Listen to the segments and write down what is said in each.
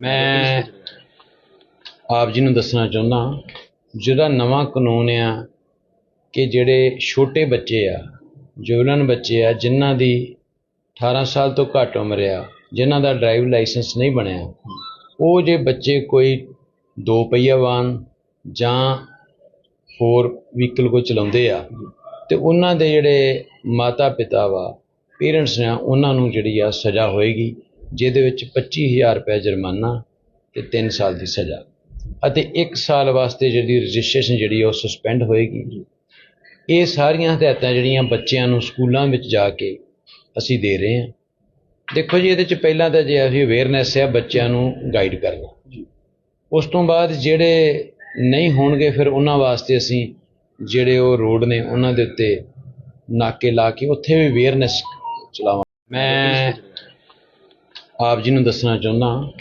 ਮੈਂ ਆਪ ਜੀ ਨੂੰ ਦੱਸਣਾ ਚਾਹੁੰਦਾ ਜਿਹੜਾ ਨਵਾਂ ਕਾਨੂੰਨ ਆ ਕਿ ਜਿਹੜੇ ਛੋਟੇ ਬੱਚੇ ਆ, ਜੁਵਲਨ ਬੱਚੇ ਆ, ਜਿਨ੍ਹਾਂ ਦੀ 18 ਸਾਲ ਤੋਂ ਘੱਟ ਉਮਰ ਆ, ਜਿਨ੍ਹਾਂ ਦਾ ਡਰਾਈਵ ਲਾਇਸੈਂਸ ਨਹੀਂ ਬਣਿਆ, ਉਹ ਜੇ ਬੱਚੇ ਕੋਈ ਦੋ ਪਹੀਆ ਵਾਹਨ ਜਾਂ ਹੋਰ ਵਹੀਕਲ ਕੋਈ ਚਲਾਉਂਦੇ ਆ, ਤੇ ਉਹਨਾਂ ਦੇ ਜਿਹੜੇ ਮਾਤਾ ਪਿਤਾ ਵਾ, ਪੇਰੈਂਟਸ ਆ, ਉਹਨਾਂ ਨੂੰ ਜਿਹੜੀ ਆ ਸਜ਼ਾ ਹੋਏਗੀ। ਜਿਹਦੇ ਵਿੱਚ 25000 ਰੁਪਏ ਜੁਰਮਾਨਾ ਤੇ 3 ਸਾਲ ਦੀ ਸਜ਼ਾ। ਅਤੇ 1 ਸਾਲ ਵਾਸਤੇ ਜਿਹੜੀ ਰਜਿਸਟ੍ਰੇਸ਼ਨ ਜਿਹੜੀ ਆ ਉਹ ਸਸਪੈਂਡ ਹੋਏਗੀ। ਇਹ ਸਾਰੀਆਂ ਹਦਾਇਤਾਂ ਜਿਹੜੀਆਂ ਬੱਚਿਆਂ ਨੂੰ ਸਕੂਲਾਂ ਵਿੱਚ ਜਾ ਕੇ ਅਸੀਂ ਦੇ ਰਹੇ ਹਾਂ। ਦੇਖੋ ਜੀ ਇਹਦੇ ਚ ਪਹਿਲਾਂ ਤਾਂ ਜੇ ਅਸੀਂ ਅਵੇਅਰਨੈਸ ਆ ਬੱਚਿਆਂ ਨੂੰ ਗਾਈਡ ਕਰਨਾ। ਉਸ ਤੋਂ ਬਾਅਦ ਜਿਹੜੇ ਨਹੀਂ ਹੋਣਗੇ ਫਿਰ ਉਹਨਾਂ ਵਾਸਤੇ ਅਸੀਂ ਜਿਹੜੇ ਉਹ ਰੋਡ ਨੇ ਉਹਨਾਂ ਦੇ ਉੱਤੇ ਨਾਕੇ ਲਾ ਕੇ ਉੱਥੇ ਵੀ ਅਵੇਅਰਨੈਸ ਚਲਾਵਾਂ ਮੈਂ ਆਪ ਜੀ ਨੂੰ ਦੱਸਣਾ ਚਾਹੁੰਦਾ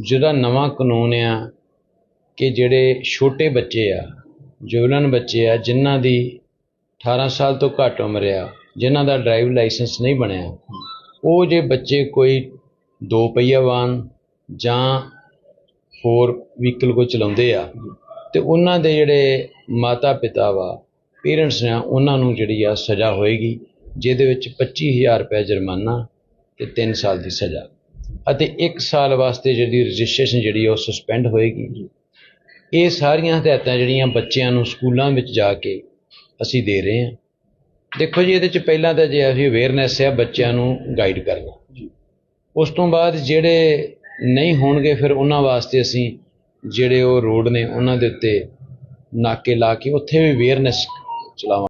ਜਿਹੜਾ ਨਵਾਂ ਕਾਨੂੰਨ ਆ ਕਿ ਜਿਹੜੇ ਛੋਟੇ ਬੱਚੇ ਆ, ਜੁਵਲਨ ਬੱਚੇ ਆ, ਜਿਨ੍ਹਾਂ ਦੀ 18 ਸਾਲ ਤੋਂ ਘੱਟ ਉਮਰ ਆ, ਜਿਨ੍ਹਾਂ ਦਾ ਡਰਾਈਵ ਲਾਇਸੈਂਸ ਨਹੀਂ ਬਣਿਆ, ਉਹ ਜੇ ਬੱਚੇ ਕੋਈ ਦੋ ਪਹੀਆ ਵਾਹਨ ਜਾਂ ਫੋਰ ਵਹੀਕਲ ਕੋਈ ਚਲਾਉਂਦੇ ਆ, ਤੇ ਉਹਨਾਂ ਦੇ ਜਿਹੜੇ ਮਾਤਾ ਪਿਤਾ ਵਾ, ਪੇਰੈਂਟਸ ਆ ਉਹਨਾਂ ਨੂੰ ਜਿਹੜੀ ਆ ਸਜ਼ਾ ਹੋਏਗੀ, ਜਿਹਦੇ ਵਿੱਚ 25000 ਰੁਪਏ ਜੁਰਮਾਨਾ ਤੇ 3 ਸਾਲ ਦੀ ਸਜ਼ਾ। ਅਤੇ 1 ਸਾਲ ਵਾਸਤੇ ਜਿਹੜੀ ਰਜਿਸਟ੍ਰੇਸ਼ਨ ਜਿਹੜੀ ਆ ਉਹ ਸਸਪੈਂਡ ਹੋਏਗੀ। ਇਹ ਸਾਰੀਆਂ ਹਦਾਇਤਾਂ ਜਿਹੜੀਆਂ ਬੱਚਿਆਂ ਨੂੰ ਸਕੂਲਾਂ ਵਿੱਚ ਜਾ ਕੇ ਅਸੀਂ ਦੇ ਰਹੇ ਹਾਂ। ਦੇਖੋ ਜੀ ਇਹਦੇ ਚ ਪਹਿਲਾਂ ਤਾਂ ਜੇ ਅਸੀਂ ਅਵੇਅਰਨੈਸ ਆ ਬੱਚਿਆਂ ਨੂੰ ਗਾਈਡ ਕਰਨਾ। ਉਸ ਤੋਂ ਬਾਅਦ ਜਿਹੜੇ ਨਹੀਂ ਹੋਣਗੇ ਫਿਰ ਉਹਨਾਂ ਵਾਸਤੇ ਅਸੀਂ ਜਿਹੜੇ ਉਹ ਰੋਡ ਨੇ ਉਹਨਾਂ ਦੇ ਉੱਤੇ ਨਾਕੇ ਲਾ ਕੇ ਉੱਥੇ ਵੀ ਅਵੇਅਰਨੈਸ ਚਲਾਵਾਂ